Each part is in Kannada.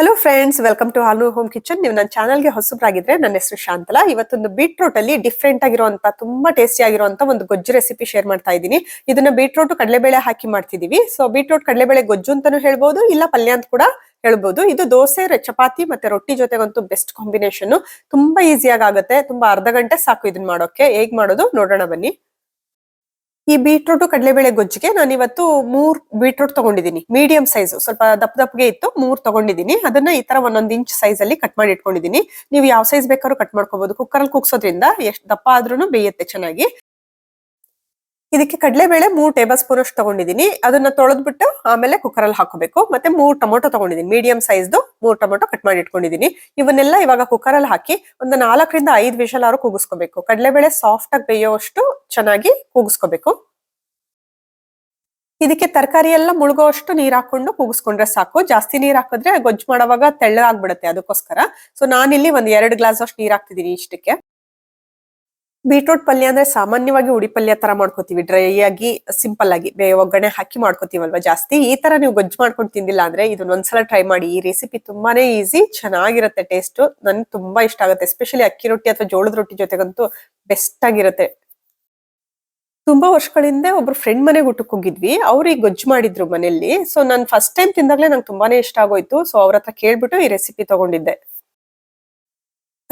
Hello friends welcome to Halu Home Kitchen ನೀವು ನನ್ನ ಚಾನಲ್ಗೆ ಹೊಸಬ್ರಾಗಿದ್ರೆ ನನ್ನ ಹೆಸರು ಶಾಂತಲಾ. ಇವತ್ತೊಂದು ಬೀಟ್ರೂಟ್ ಅಲ್ಲಿ ಡಿಫ್ರೆಂಟ್ ಆಗಿರುವಂತ, ತುಂಬಾ ಟೇಸ್ಟಿ ಆಗಿರುವಂತ ಒಂದು ಗೊಜ್ಜು ರೆಸಿಪಿ ಶೇರ್ ಮಾಡ್ತಾ ಇದ್ದೀನಿ. ಇದನ್ನ ಬೀಟ್ರೂಟ್ ಕಡಲೆಬೇಳೆ ಹಾಕಿ ಮಾಡ್ತಿದೀವಿ ಸೊ ಬೀಟ್ರೂಟ್ ಕಡಲೆಬೇಳೆ ಗೊಜ್ಜು ಅಂತಾನು ಹೇಳ್ಬೋದು, ಇಲ್ಲ ಪಲ್ಯ ಅಂತ ಕೂಡ ಹೇಳ್ಬೋದು. ಇದು ದೋಸೆ ಚಪಾತಿ ಮತ್ತೆ ರೊಟ್ಟಿ ಜೊತೆಗಂತೂ ಬೆಸ್ಟ್ ಕಾಂಬಿನೇಷನ್ ತುಂಬಾ ಈಸಿಯಾಗಿ ಆಗುತ್ತೆ, ತುಂಬಾ ಅರ್ಧ ಗಂಟೆ ಸಾಕು ಇದನ್ನ ಮಾಡೋಕೆ ಹೇಗ್ ಮಾಡೋದು? ನೋಡೋಣ ಬನ್ನಿ. ಈ ಬೀಟ್ರೂಟ್ ಕಡಲೆಬೇಳೆ ಗೊಜ್ಜಿಗೆ ನಾನು ಇವತ್ತು ಮೂರ್ ಬೀಟ್ರೂಟ್ ತಗೊಂಡಿದ್ದೀನಿ ಮೀಡಿಯಂ ಸೈಜ್ ಸ್ವಲ್ಪ ದಪ್ಪ ದಪ್ಪಗೆ ಇತ್ತು. ಮೂರ್ ತಗೊಂಡಿದ್ದೀನಿ ಅದನ್ನ ಈ ತರ ಒಂದೊಂದ್ ಇಂಚ್ ಸೈಜ್ ಅಲ್ಲಿ ಕಟ್ ಮಾಡಿ ಇಟ್ಕೊಂಡಿದ್ದೀನಿ ನೀವು ಯಾವ ಸೈಜ್ ಬೇಕಾದ್ರೂ ಕಟ್ ಮಾಡ್ಕೋಬಹುದು ಕುಕ್ಕರ್ ಅಲ್ಲಿ ಕುಗ್ಸೋದ್ರಿಂದ ಎಷ್ಟು ದಪ್ಪ ಆದ್ರೂ ಬೇಯುತ್ತೆ ಚೆನ್ನಾಗಿ. ಇದಕ್ಕೆ ಕಡಲೆಬೇಳೆ ಮೂರು ಟೇಬಲ್ ಸ್ಪೂನ್ ಅಷ್ಟು ತಗೊಂಡಿದ್ದೀನಿ. ಅದನ್ನ ತೊಳೆದ್ಬಿಟ್ಟು ಆಮೇಲೆ ಕುಕ್ಕರಲ್ಲಿ ಹಾಕೋಬೇಕು. ಮತ್ತೆ ಮೂರ್ ಟೊಮೊಟೊ ತಗೊಂಡಿದ್ದೀನಿ. ಮೀಡಿಯಂ ಸೈಜ್ದು ಮೂರ್ ಟೊಮೊಟೊ ಕಟ್ ಮಾಡಿ ಇಟ್ಕೊಂಡಿದ್ದೀನಿ. ಇವನ್ನೆಲ್ಲ ಇವಾಗ ಕುಕ್ಕರ್ ಅಲ್ಲಿ ಹಾಕಿ ಒಂದು ನಾಲ್ಕರಿಂದ ಐದು ವಿಷಲ್ ಆರು ಕೂಗಿಸ್ಕೋಬೇಕು. ಕಡಲೆಬೇಳೆ ಸಾಫ್ಟ್ ಆಗಿ ಬೇಯೋಷ್ಟು ಚೆನ್ನಾಗಿ ಕೂಗಿಸ್ಕೋಬೇಕು. ಇದಕ್ಕೆ ತರಕಾರಿ ಎಲ್ಲ ಮುಳುಗೋಷ್ಟು ನೀರ್ ಹಾಕೊಂಡು ಕೂಗಿಸ್ಕೊಂಡ್ರೆ ಸಾಕು. ಜಾಸ್ತಿ ನೀರ್ ಹಾಕಿದ್ರೆ ಗೊಜ್ಜು ಮಾಡೋವಾಗ ತೆಳ್ಳಾಗ್ಬಿಡುತ್ತೆ ಅದಕ್ಕೋಸ್ಕರ. ಸೊ ನಾನಿಲ್ಲಿ ಒಂದ್ ಎರಡು ಗ್ಲಾಸ್ ಅಷ್ಟು ನೀರ್ ಹಾಕ್ತಿದೀನಿ ಇಷ್ಟಕ್ಕೆ. ಬೀಟ್ರೂಟ್ ಪಲ್ಯ ಅಂದ್ರೆ ಸಾಮಾನ್ಯವಾಗಿ ಉಡಿ ಪಲ್ಯ ತರ ಮಾಡ್ಕೋತೀವಿ, ಡ್ರೈ ಆಗಿ, ಸಿಂಪಲ್ ಆಗಿ ಒಗ್ಗರಣೆ ಹಾಕಿ ಮಾಡ್ಕೋತೀವಲ್ವಾ ಜಾಸ್ತಿ? ಈ ತರ ನೀವು ಗೊಜ್ಜು ಮಾಡ್ಕೊಂಡು ತಿಂದಿಲ್ಲ ಅಂದ್ರೆ ಇದನ್ನ ಒಂದ್ಸಲ ಟ್ರೈ ಮಾಡಿ. ಈ ರೆಸಿಪಿ ತುಂಬಾನೇ ಈಸಿ ಚೆನ್ನಾಗಿರುತ್ತೆ ಟೇಸ್ಟ್ ನನ್ಗೆ ತುಂಬಾ ಇಷ್ಟ ಆಗುತ್ತೆ. ಎಸ್ಪೆಷಲಿ ಅಕ್ಕಿ ರೊಟ್ಟಿ ಅಥವಾ ಜೋಳದ ರೊಟ್ಟಿ ಜೊತೆಗಂತೂ ಬೆಸ್ಟ್ ಆಗಿರುತ್ತೆ. ತುಂಬಾ ವರ್ಷಗಳಿಂದ ಒಬ್ರು ಫ್ರೆಂಡ್ ಮನೆಗೆ ಊಟಕ್ಕೆ ಹೋಗಿದ್ವಿ. ಅವ್ರು ಗೊಜ್ಜು ಮಾಡಿದ್ರು ಮನೆಯಲ್ಲಿ. ಸೊ ನಾನು ಫಸ್ಟ್ ಟೈಮ್ ತಿಂದಾಗ್ಲೇ ನಂಗೆ ತುಂಬಾನೇ ಇಷ್ಟ ಆಗೋಯ್ತು. ಸೊ ಅವ್ರ ಹತ್ರ ಕೇಳ್ಬಿಟ್ಟು ಈ ರೆಸಿಪಿ ತಗೊಂಡಿದ್ದೆ.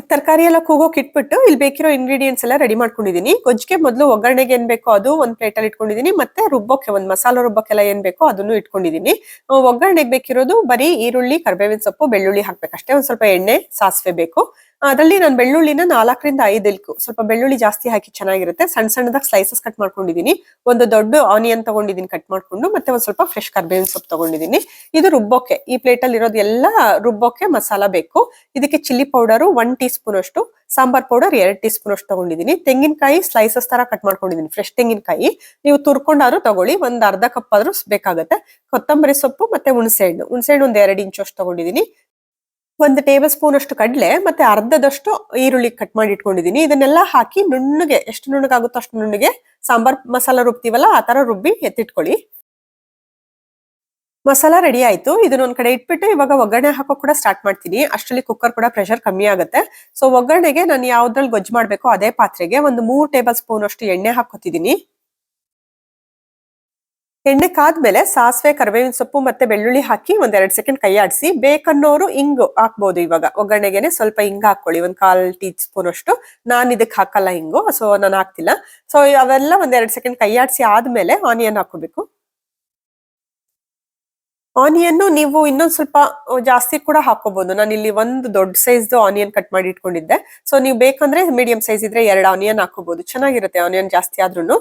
ತರಕಾರಿ ಎಲ್ಲ ಕೂಗೋಕೆ ಇಟ್ಬಿಟ್ಟು ಇಲ್ಲಿ ಬೇಕಿರೋ ಇಂಗ್ರೀಡಿಯೆಂಟ್ಸ್ ಎಲ್ಲ ರೆಡಿ ಮಾಡ್ಕೊಂಡಿದೀನಿ. ಗೊಜ್ಜಿಗೆ ಮೊದಲು ಒಗ್ಗರಣೆಗೆ ಏನ್ ಬೇಕೋ ಅದು ಒಂದ್ ಪ್ಲೇಟಲ್ಲಿ ಇಟ್ಕೊಂಡಿದೀನಿ. ಮತ್ತೆ ರುಬ್ಬೋಕೆ ಒಂದ್ ಮಸಾಲ ರುಬ್ಬಕ್ಕೆಲ್ಲ ಏನ್ ಬೇಕೋ ಅದನ್ನು ಇಟ್ಕೊಂಡಿದೀನಿ. ಆ, ಒಗ್ಗರಣೆಗೆ ಬೇಕಿರೋದು ಬರೀ ಈರುಳ್ಳಿ ಕರ್ಬೇವಿನ ಸೊಪ್ಪು ಬೆಳ್ಳುಳ್ಳಿ ಹಾಕ್ಬೇಕಷ್ಟೇ. ಒಂದ್ ಸ್ವಲ್ಪ ಎಣ್ಣೆ ಸಾಸಿವೆ ಬೇಕು. ಅದರಲ್ಲಿ ನಾನು ಬೆಳ್ಳುಳ್ಳಿನ ನಾಲ್ಕರಿಂದ ಐದು ಇಲ್ಕು. ಸ್ವಲ್ಪ ಬೆಳ್ಳುಳ್ಳಿ ಜಾಸ್ತಿ ಹಾಕಿ ಚೆನ್ನಾಗಿರುತ್ತೆ. ಸಣ್ಣ ಸಣ್ಣದಾಗಿ ಸ್ಲೈಸಸ್ ಕಟ್ ಮಾಡ್ಕೊಂಡಿದೀನಿ. ಒಂದು ದೊಡ್ಡ ಆನಿಯನ್ ತಗೊಂಡಿದ್ದೀನಿ ಕಟ್ ಮಾಡ್ಕೊಂಡು, ಮತ್ತೆ ಒಂದ್ ಸ್ವಲ್ಪ ಫ್ರೆಶ್ ಕರ್ಬೇವಿನ ಸೊಪ್ಪು ತಗೊಂಡಿದ್ದೀನಿ ಇದು ರುಬ್ಬೋಕೆ, ಈ ಪ್ಲೇಟ್ ಅಲ್ಲಿ ಇರೋದು ಎಲ್ಲ ರುಬ್ಬೋಕೆ ಮಸಾಲ ಬೇಕು. ಇದಕ್ಕೆ chilli powder one teaspoon ಅಷ್ಟು ಸಾಂಬಾರ್ ಪೌಡರ್ ಎರಡು ಟೀ ಸ್ಪೂನ್ ಅಷ್ಟು ತಗೊಂಡಿದ್ದೀನಿ ತೆಂಗಿನಕಾಯಿ ಸ್ಲೈಸಸ್ ತರ ಕಟ್ ಮಾಡ್ಕೊಂಡಿದ್ದೀನಿ ಫ್ರೆಶ್ ತೆಂಗಿನಕಾಯಿ. ನೀವು ತುರ್ಕೊಂಡಾದ್ರೂ ತಗೊಳ್ಳಿ, ಒಂದ್ ಅರ್ಧ ಕಪ್ ಆದ್ರೂ ಬೇಕಾಗುತ್ತೆ. ಕೊತ್ತಂಬರಿ ಸೊಪ್ಪು ಮತ್ತೆ ಹುಣಸೆ ಹಣ್ಣು. ಹುಣಸೆ ಹಣ್ಣು ಒಂದ್ ಎರಡು ಇಂಚು ಅಷ್ಟು ತಗೊಂಡಿದ್ದೀನಿ ಒಂದು ಟೇಬಲ್ ಸ್ಪೂನ್ ಅಷ್ಟು ಕಡಲೆ, ಮತ್ತೆ ಅರ್ಧದಷ್ಟು ಈರುಳ್ಳಿ ಕಟ್ ಮಾಡಿ ಇಟ್ಕೊಂಡಿದ್ದೀನಿ. ಇದನ್ನೆಲ್ಲ ಹಾಕಿ ನುಣ್ಣಗೆ, ಎಷ್ಟು ನುಣ್ಣಗಾಗುತ್ತೋ ಅಷ್ಟು ನುಣ್ಣಗೆ ಸಾಂಬಾರ್ ಮಸಾಲ ರುಬ್ತೀವಲ್ಲ, ಆ ತರ ರುಬ್ಬಿ ಎತ್ತಿಟ್ಕೊಳ್ಳಿ. ಮಸಾಲ ರೆಡಿ ಆಯ್ತು. ಇದನ್ನ ಒಂದ್ ಕಡೆ ಇಟ್ಬಿಟ್ಟು ಇವಾಗ ಒಗ್ಗರಣೆ ಹಾಕೋ ಕೂಡ ಸ್ಟಾರ್ಟ್ ಮಾಡ್ತೀನಿ. ಅಷ್ಟರಲ್ಲಿ ಕುಕ್ಕರ್ ಕೂಡ ಪ್ರೆಷರ್ ಕಮ್ಮಿ ಆಗುತ್ತೆ. ಸೊ ಒಗ್ಗರಣೆಗೆ ನಾನು ಯಾವ್ದ್ರಲ್ಲಿ ಗೊಜ್ಜು ಮಾಡ್ಬೇಕು ಅದೇ ಪಾತ್ರೆಗೆ ಒಂದು ಮೂರ್ ಟೇಬಲ್ ಸ್ಪೂನ್ ಅಷ್ಟು ಎಣ್ಣೆ ಹಾಕೋತಿದ್ದೀನಿ ಎಣ್ಣೆ ಕಾದ್ಮೇಲೆ ಸಾಸಿವೆ, ಕರಿಬೇವಿನ ಸೊಪ್ಪು ಮತ್ತೆ ಬೆಳ್ಳುಳ್ಳಿ ಹಾಕಿ ಒಂದೆರಡು ಸೆಕೆಂಡ್ ಕೈ ಆಡಿಸಿ, ಬೇಕನ್ನೋರು ಹಿಂಗ್ ಹಾಕ್ಬೋದು ಇವಾಗ. ಒಗ್ಗರಣೆಗೆನೆ ಸ್ವಲ್ಪ ಹಿಂಗ್ ಹಾಕೊಳ್ಳಿ ಒಂದ್ ಕಾಲ್ ಟೀ ಸ್ಪೂನ್ ಅಷ್ಟು. ನಾನ್ ಇದಕ್ ಹಾಕಲ್ಲ ಹಿಂಗು ಸೊ ನಾನು ಹಾಕ್ತಿಲ್ಲ. ಸೊ ಅವೆಲ್ಲ ಒಂದೆರಡು ಸೆಕೆಂಡ್ ಕೈ ಆಡಿಸಿ ಆದ್ಮೇಲೆ ಆನಿಯನ್ ಹಾಕೋಬೇಕು ಆನಿಯನ್ ನೀವು ಇನ್ನೊಂದ್ ಸ್ವಲ್ಪ ಜಾಸ್ತಿ ಕೂಡ ಹಾಕೋಬಹುದು ನಾನು ಇಲ್ಲಿ ಒಂದು ದೊಡ್ಡ ಸೈಜ್ ಆನಿಯನ್ ಕಟ್ ಮಾಡಿ ಇಟ್ಕೊಂಡಿದ್ದೆ. ಸೊ ನೀವು ಬೇಕಂದ್ರೆ ಮೀಡಿಯಂ ಸೈಜ್ ಇದ್ರೆ ಎರಡು ಆನಿಯನ್ ಹಾಕೋಬಹುದು ಚೆನ್ನಾಗಿರುತ್ತೆ ಆನಿಯನ್ ಜಾಸ್ತಿ ಆದ್ರೂನು.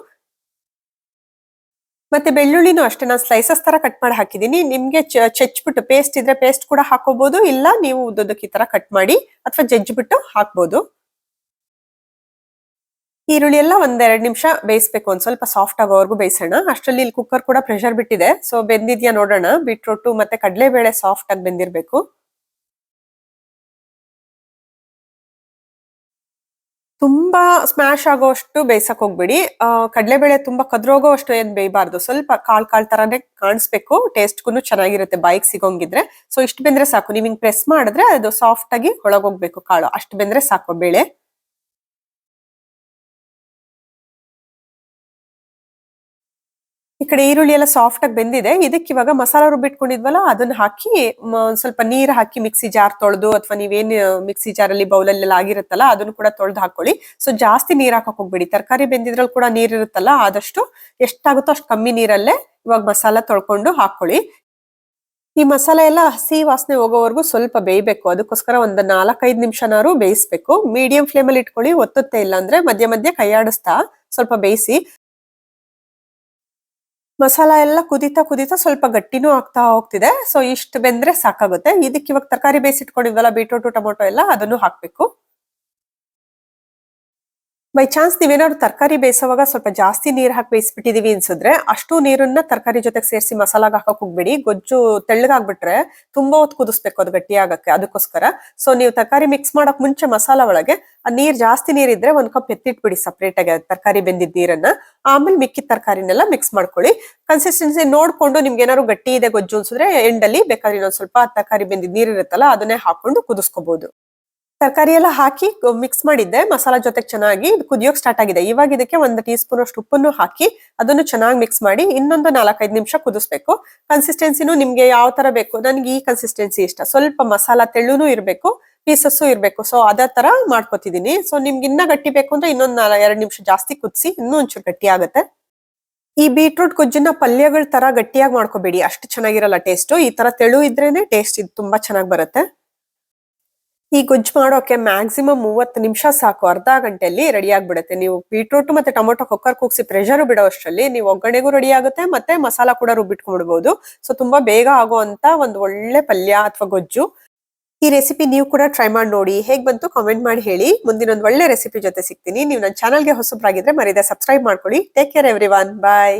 ಮತ್ತೆ ಬೆಳ್ಳುಳ್ಳಿನೂ ಅಷ್ಟೇ. ನಾನು ಸ್ಲೈಸಸ್ ತರ ಕಟ್ ಮಾಡಿ ಹಾಕಿದೀನಿ ನಿಮ್ಗೆ ಚಚ್ಬಿಟ್ಟು ಪೇಸ್ಟ್ ಇದ್ರೆ ಪೇಸ್ಟ್ ಕೂಡ ಹಾಕೋಬಹುದು ಇಲ್ಲ, ನೀವು ಉದ್ದೋದಕ್ಕೆ ಈ ತರ ಕಟ್ ಮಾಡಿ ಅಥವಾ ಜಜ್ಜಿಬಿಟ್ಟು ಹಾಕ್ಬೋದು. ಈರುಳ್ಳಿ ಎಲ್ಲ ಒಂದೆರಡು ನಿಮಿಷ ಬೇಯಿಸ್ಬೇಕು. ಒಂದ್ ಸ್ವಲ್ಪ ಸಾಫ್ಟ್ ಆಗೋವರೆಗೂ ಬೇಯಿಸೋಣ. ಅಷ್ಟರಲ್ಲಿ ಇಲ್ಲಿ ಕುಕ್ಕರ್ ಕೂಡ ಪ್ರೆಷರ್ ಬಿಟ್ಟಿದೆ. ಸೊ ಬೆಂದಿದ್ಯಾ ನೋಡೋಣ. ಬೀಟ್ರೋಟು ಮತ್ತೆ ಕಡಲೆಬೇಳೆ ಸಾಫ್ಟ್ ಆಗಿ ಬೆಂದಿರ್ಬೇಕು. ತುಂಬಾ ಸ್ಮ್ಯಾಶ್ ಆಗೋಷ್ಟು ಬೇಯಿಸಕ್ ಹೋಗ್ಬೇಡಿ. ಕಡಲೆಬೇಳೆ ತುಂಬಾ ಕದ್ರೋಗೋ ಅಷ್ಟು ಏನ್ ಬೇಯಬಾರ್ದು. ಸ್ವಲ್ಪ ಕಾಳ್ ಕಾಳ್ ತರಾನೇ ಕಾಣಿಸ್ಬೇಕು. ಟೇಸ್ಟ್ಗೂ ಚೆನ್ನಾಗಿರುತ್ತೆ ಬಾಯಿಗೆ ಸಿಗೋಂಗಿದ್ರೆ. ಸೊ ಇಷ್ಟು ಬೆಂದ್ರೆ ಸಾಕು. ನೀವು ಹಿಂಗ್ ಪ್ರೆಸ್ ಮಾಡಿದ್ರೆ ಅದು ಸಾಫ್ಟ್ ಆಗಿ ಒಳಗೋಗ್ಬೇಕು ಕಾಳು. ಅಷ್ಟು ಬೆಂದ್ರೆ ಸಾಕು ಬೇಳೆ. ಈ ಕಡೆ ಈರುಳ್ಳಿ ಎಲ್ಲ ಸಾಫ್ಟ್ ಆಗಿ ಬೆಂದಿದೆ. ಇದಕ್ಕೆ ಇವಾಗ ಮಸಾಲ ರುಬ್ಬಿಟ್ಕೊಂಡಿದ್ವಲ್ಲ ಅದನ್ನ ಹಾಕಿ ಸ್ವಲ್ಪ ನೀರ್ ಹಾಕಿ ಮಿಕ್ಸಿ ಜಾರ್ ತೊಳೆದು, ಅಥವಾ ನೀವೇನ್ ಮಿಕ್ಸಿ ಜಾರಲ್ಲಿ ಬೌಲಲ್ಲೆಲ್ಲ ಆಗಿರುತ್ತಲ್ಲ, ಅದನ್ನ ಕೂಡ ತೊಳೆದು ಹಾಕೊಳ್ಳಿ. ಸೊ ಜಾಸ್ತಿ ನೀರ್ ಹಾಕಕ್ ಹೋಗ್ಬೇಡಿ. ತರಕಾರಿ ಬೆಂದಿದ್ರಲ್ಲಿ ಕೂಡ ನೀರ್ ಇರುತ್ತಲ್ಲ, ಆದಷ್ಟು ಎಷ್ಟಾಗುತ್ತೋ ಅಷ್ಟು ಕಮ್ಮಿ ನೀರಲ್ಲೇ ಇವಾಗ ಮಸಾಲ ತೊಳ್ಕೊಂಡು ಹಾಕೊಳ್ಳಿ. ಈ ಮಸಾಲ ಎಲ್ಲ ಹಸಿ ವಾಸನೆ ಹೋಗೋವರೆಗೂ ಸ್ವಲ್ಪ ಬೇಯಬೇಕು. ಅದಕ್ಕೋಸ್ಕರ ಒಂದು ನಾಲ್ಕೈದು ನಿಮಿಷನಾರು ಬೇಯಿಸ್ಬೇಕು. ಮೀಡಿಯಂ ಫ್ಲೇಮಲ್ಲಿ ಇಟ್ಕೊಳ್ಳಿ, ಒತ್ತುತ್ತೆ ಇಲ್ಲ ಅಂದ್ರೆ ಮಧ್ಯ ಮಧ್ಯ ಕೈಯಾಡಿಸ್ತಾ ಸ್ವಲ್ಪ ಬೇಯಿಸಿ. ಮಸಾಲ ಎಲ್ಲ ಕುದಿತಾ ಕುದಿತಾ ಸ್ವಲ್ಪ ಗಟ್ಟಿನೂ ಆಗ್ತಾ ಹೋಗ್ತಿದೆ. ಸೊ ಇಷ್ಟು ಬೆಂದ್ರೆ ಸಾಕಾಗುತ್ತೆ. ಇದಕ್ಕೆ ಇವಾಗ ತರಕಾರಿ ಬೇಯಿಸಿಟ್ಕೊಂಡಿದ್ವಲ್ಲ ಬೀಟ್ರೂಟ್ ಟೊಮೊಟೊ ಎಲ್ಲ ಅದನ್ನು ಹಾಕ್ಬೇಕು. ಬೈ ಚಾನ್ಸ್ ನೀವೇನಾದ್ರು ತರಕಾರಿ ಬೇಯಿಸುವಾಗ ಸ್ವಲ್ಪ ಜಾಸ್ತಿ ನೀರ್ ಹಾಕಿ ಬೇಯಿಸ್ಬಿಟ್ಟಿದೀವಿ ಅನ್ಸಿದ್ರೆ ಅಷ್ಟು ನೀರನ್ನ ತರಕಾರಿ ಜೊತೆಗೆ ಸೇರಿಸಿ ಮಸಾಲಾಗ ಹಾಕಕ್ ಹೋಗ್ಬೇಡಿ. ಗೊಜ್ಜು ತೆಳ್ಳಗಾಗ್ಬಿಟ್ರೆ ತುಂಬಾ ಹೊತ್ತು ಕುದಿಸ್ಬೇಕು ಅದು ಗಟ್ಟಿ ಆಗಕ್ಕೆ ಅದಕ್ಕೋಸ್ಕರ. ಸೊ ನೀವು ತರಕಾರಿ ಮಿಕ್ಸ್ ಮಾಡಕ್ ಮುಂಚೆ ಮಸಾಲಾ ಒಳಗೆ ಆ ನೀರ್ ಜಾಸ್ತಿ ನೀರಿದ್ರೆ ಒಂದ್ ಕಪ್ ಎತ್ತಿಟ್ಬಿಡಿ ಸಪ್ರೇಟ್ ಆಗಿ ತರಕಾರಿ ಬೆಂದಿದ್ ನೀರನ್ನ. ಆಮೇಲೆ ಮಿಕ್ಕಿದ ತರಕಾರಿನೆಲ್ಲ ಮಿಕ್ಸ್ ಮಾಡ್ಕೊಳ್ಳಿ. ಕನ್ಸಿಸ್ಟೆನ್ಸಿ ನೋಡ್ಕೊಂಡು ನಿಮ್ಗೆ ಏನಾದ್ರು ಗಟ್ಟಿ ಇದೆ ಗೊಜ್ಜು ಅನ್ಸಿದ್ರೆ ಎಂಡಲ್ಲಿ ಬೇಕಾದ್ರೆ ಇನ್ನೊಂದ್ ಸ್ವಲ್ಪ ತರಕಾರಿ ಬೆಂದಿದ್ ನೀರ್ ಇರುತ್ತಲ್ಲ ಅದನ್ನೇ ಹಾಕೊಂಡು ಕುದಿಸ್ಕೋಬಹುದು ತರಕಾರಿ ಎಲ್ಲ ಹಾಕಿ ಮಿಕ್ಸ್ ಮಾಡಿದ್ದೆ. ಮಸಾಲಾ ಜೊತೆಗೆ ಚೆನ್ನಾಗಿ ಕುದಿಯೋಕ್ ಸ್ಟಾರ್ಟ್ ಆಗಿದೆ. ಇವಾಗ ಇದಕ್ಕೆ ಒಂದು ಟೀ ಸ್ಪೂನ್ ಅಷ್ಟು ಉಪ್ಪನ್ನು ಹಾಕಿ ಅದನ್ನು ಚೆನ್ನಾಗಿ ಮಿಕ್ಸ್ ಮಾಡಿ ಇನ್ನೊಂದು ನಾಲ್ಕೈದು ನಿಮಿಷ ಕುದಿಸ್ಬೇಕು. ಕನ್ಸಿಸ್ಟೆನ್ಸಿನೂ ನಿಮ್ಗೆ ಯಾವ ತರ ಬೇಕು? ನನಗೆ ಈ ಕನ್ಸಿಸ್ಟೆನ್ಸಿ ಇಷ್ಟ. ಸ್ವಲ್ಪ ಮಸಾಲಾ ತೆಳ್ಳುನೂ ಇರಬೇಕು ಪೀಸಸ್ಸು ಇರಬೇಕು. ಸೊ ಅದೇ ತರ ಮಾಡ್ಕೊತಿದೀನಿ. ಸೊ ನಿಮ್ಗೆ ಇನ್ನ ಗಟ್ಟಿ ಬೇಕು ಅಂದ್ರೆ ಇನ್ನೊಂದು ನಾಲ್, ಎರಡು ನಿಮಿಷ ಜಾಸ್ತಿ ಕುದಿಸಿ ಇನ್ನೂ ಒಂಚೂರು ಗಟ್ಟಿ ಆಗುತ್ತೆ. ಈ ಬೀಟ್ರೂಟ್ ಗೊಜ್ಜನ್ನ ಪಲ್ಯಗಳ ತರ ಗಟ್ಟಿಯಾಗಿ ಮಾಡ್ಕೋಬೇಡಿ. ಅಷ್ಟು ಚೆನ್ನಾಗಿರಲ್ಲ ಟೇಸ್ಟ್ ಈ ತರ ತೆಳು ಇದ್ರೇನೆ ಟೇಸ್ಟ್ ಇದು ತುಂಬಾ ಚೆನ್ನಾಗಿ ಬರುತ್ತೆ. ಈ ಗೊಜ್ಜು ಮಾಡೋಕೆ ಮ್ಯಾಕ್ಸಿಮಮ್ ಮೂವತ್ತು ನಿಮಿಷ ಸಾಕು. ಅರ್ಧ ಗಂಟೆಯಲ್ಲಿ ರೆಡಿ ಆಗಿಬಿಡುತ್ತೆ. ನೀವು ಬೀಟ್ರೂಟ್ ಮತ್ತೆ ಟೊಮೊಟೊ ಕುಕ್ಕರ್ ಕೂಗಿಸಿ ಪ್ರೆಷರ್ ಬಿಡೋ ಅಷ್ಟರಲ್ಲಿ ನೀವು ಒಗ್ಗರಣೆಗೂ ರೆಡಿ ಆಗುತ್ತೆ ಮತ್ತೆ ಮಸಾಲ ಕೂಡ ರುಬ್ಬಿಟ್ಕೊಂಡ್ಬಿಡ್ಬೋದು. ಸೊ ತುಂಬಾ ಬೇಗ ಆಗುವಂತ ಒಂದು ಒಳ್ಳೆ ಪಲ್ಯ ಅಥವಾ ಗೊಜ್ಜು. ಈ ರೆಸಿಪಿ ನೀವು ಕೂಡ ಟ್ರೈ ಮಾಡಿ ನೋಡಿ. ಹೇಗೆ ಬಂತು ಕಾಮೆಂಟ್ ಮಾಡಿ ಹೇಳಿ. ಮುಂದಿನ ಒಂದು ಒಳ್ಳೆ ರೆಸಿಪಿ ಜೊತೆ ಸಿಗ್ತೀನಿ. ನೀವು ನನ್ನ ಚಾನಲ್ಗೆ ಹೊಸಬ್ರಾಗಿದ್ರೆ ಮರೀದೆ ಸಬ್ಸ್ಕ್ರೈಬ್ ಮಾಡ್ಕೊಳ್ಳಿ. Take care every bye